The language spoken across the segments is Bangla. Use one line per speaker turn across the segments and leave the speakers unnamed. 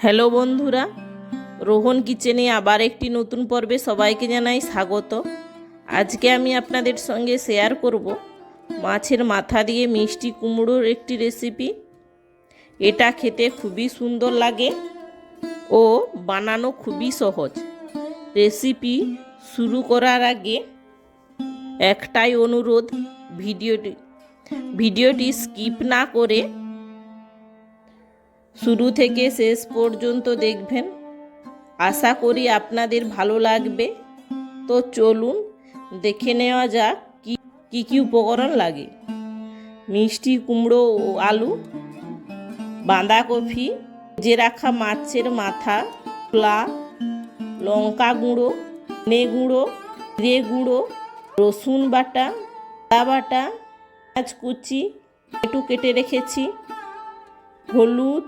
হ্যালো বন্ধুরা, রোহন কিচেনে আবার একটি নতুন পর্বে সবাইকে জানাই স্বাগত। আজকে আমি আপনাদের সঙ্গে শেয়ার করব মাছের মাথা দিয়ে মিষ্টি কুমড়োর একটি রেসিপি। এটা খেতে খুবই সুন্দর লাগে ও বানানো খুবই সহজ। রেসিপি শুরু করার আগে একটাই অনুরোধ, ভিডিওটি ভিডিওটি স্কিপ না করে শুরু থেকে শেষ পর্যন্ত দেখবেন। আশা করি আপনাদের ভালো লাগবে। তো চলুন, দেখে নেওয়া যাক কি, কী কী উপকরণ লাগে। মিষ্টি কুমড়ো ও আলু, বাঁধাকপি যে রাখা মাছের মাথা, ছোলা, লঙ্কা গুঁড়ো নে গুঁড়ো রে গুঁড়ো, রসুন বাটা, আদা বাটা, পেঁয়াজ কুচি, একটু কেটে রেখেছি, হলুদ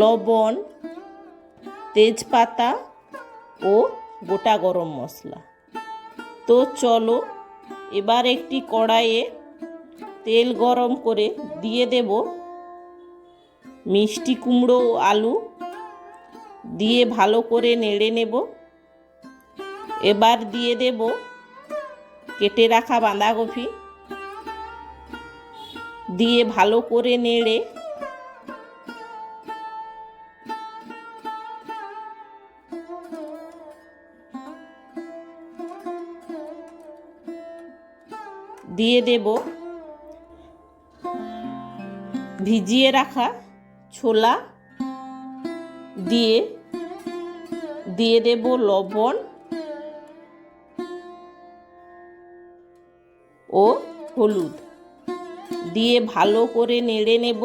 লবণ, তেজপাতা ও গোটা গরম মশলা। তো চলো, এবার একটি কড়াইয়ে তেল গরম করে দিয়ে দেব মিষ্টি কুমড়ো ও আলু। দিয়ে ভালো করে নেড়ে নেব। এবার দিয়ে দেব কেটে রাখা বাঁধাকপি। দিয়ে ভালো করে নেড়ে দিয়ে দেব। ভিজিয়ে রাখা ছোলা দিয়ে দিয়ে দেব লবণ ও হলুদ। দিয়ে ভালো করে নেড়ে নেব।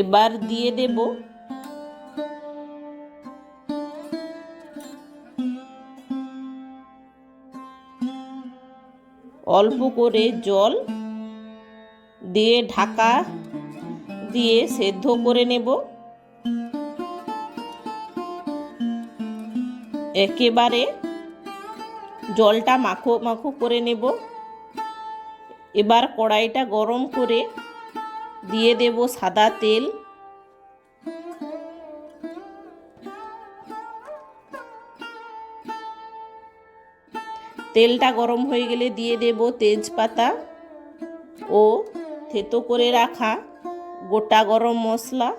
এবার দিয়ে দেব। অল্প করে জল দিয়ে ঢাকা দিয়ে সেদ্ধ করে নেব। একেবারে জলটা মাখো মাখো করে নেব। এবার কড়াইটা গরম করে দিয়ে দেব সাদা তেল। তেলটা গরম হয়ে গেলে দিয়ে দেব তেজপাতা ও থেতো করে রাখা গোটা গরম মশলা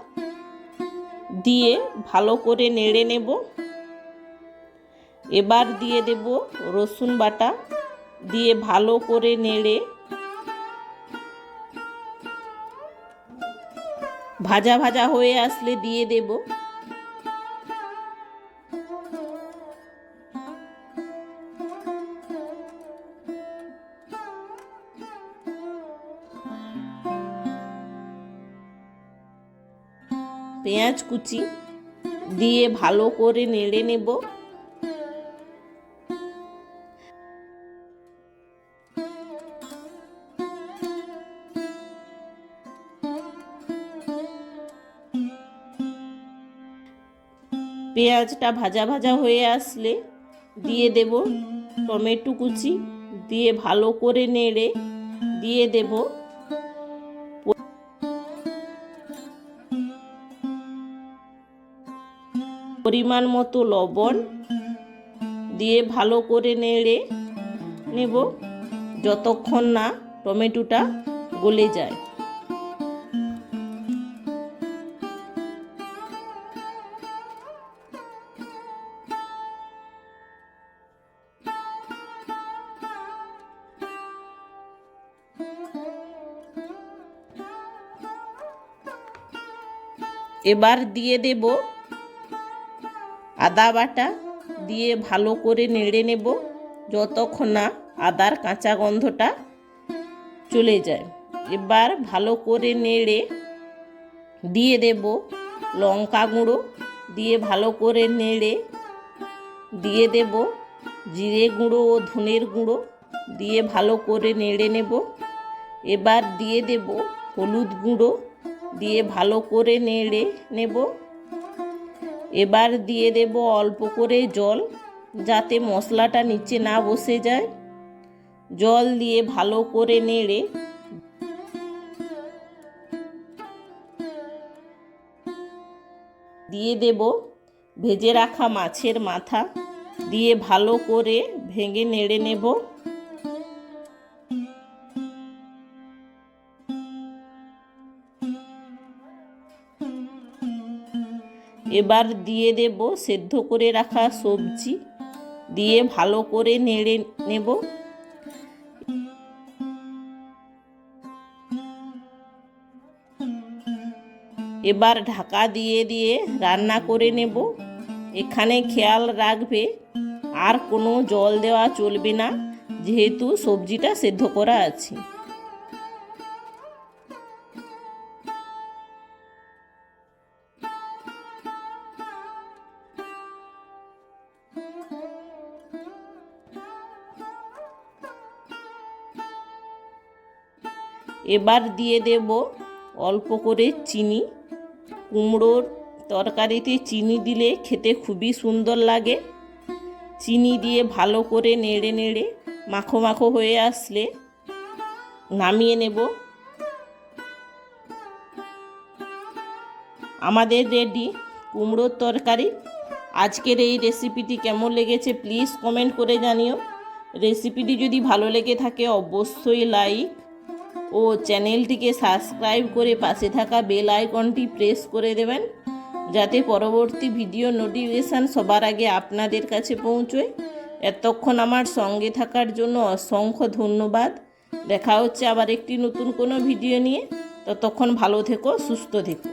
দিয়ে ভালো করে নেড়ে নেব। এবার দিয়ে দেব রসুন বাটা দিয়ে ভালো করে নেড়ে ভাজা ভাজা হয়ে আসলে দিয়ে দেব। পেঁয়াজ কুচি দিয়ে ভালো করে নেড়ে নেব। পেঁয়াজটা ভাজা ভাজা হয়ে আসলে দিয়ে দেব টমেটো কুচি, দিয়ে ভালো করে নেড়ে দিয়ে দেব। পরিমাণ মতো লবণ দিয়ে ভালো করে নেড়ে নেব, যতক্ষণ না টমেটোটা গলে যায়। এবার দিয়ে দেব আদা বাটা, দিয়ে ভালো করে নেড়ে নেব যতক্ষণ না আদার কাঁচা গন্ধটা চলে যায়। এবার ভালো করে নেড়ে দিয়ে দেব লঙ্কা গুঁড়ো, দিয়ে ভালো করে নেড়ে দিয়ে দেব জিরে গুঁড়ো ও ধনের গুঁড়ো, দিয়ে ভালো করে নেড়ে নেব। এবার দিয়ে দেব হলুদ গুঁড়ো, দিয়ে ভালো করে নেড়ে নেব। এবার দিয়ে দেব অল্প করে জল, যাতে মশলাটা নিচে না বসে যায়। জল দিয়ে ভালো করে নেড়ে দিয়ে দেব ভেজে রাখা মাছের মাথা। দিয়ে ভালো করে ভেঙে নেড়ে নেব। এবার দিয়ে দেব সেদ্ধ করে রাখা সবজি। দিয়ে ভালো করে নেড়ে নেব। এবার ঢাকা দিয়ে দিয়ে রান্না করে নেব। এখানে খেয়াল রাখবে, আর কোনো জল দেওয়া চলবে না, যেহেতু সবজিটা সেদ্ধ করা আছে। এবার দিয়ে দেব অল্প করে চিনি। কুমড়োর তরকারিতে চিনি দিলে খেতে খুবই সুন্দর লাগে। চিনি দিয়ে ভালো করে নেড়ে নেড়ে মাখো মাখো হয়ে আসলে নামিয়ে নেব। আমাদের রেডি কুমড়োর তরকারি। আজকের এই রেসিপিটি কেমন লেগেছে প্লিজ কমেন্ট করে জানিও। রেসিপিটি যদি ভালো লেগে থাকে অবশ্যই লাইক ও চ্যানেলটিকে সাবস্ক্রাইব করে পাশে থাকা বেল আইকনটি প্রেস করে দেবেন, যাতে পরবর্তী ভিডিও নোটিফিকেশান সবার আগে আপনাদের কাছে পৌঁছয়। এতক্ষণ আমার সঙ্গে থাকার জন্য অসংখ্য ধন্যবাদ। দেখা হচ্ছে আবার একটি নতুন কোনো ভিডিও নিয়ে। ততক্ষণ ভালো থেকো, সুস্থ থেকো।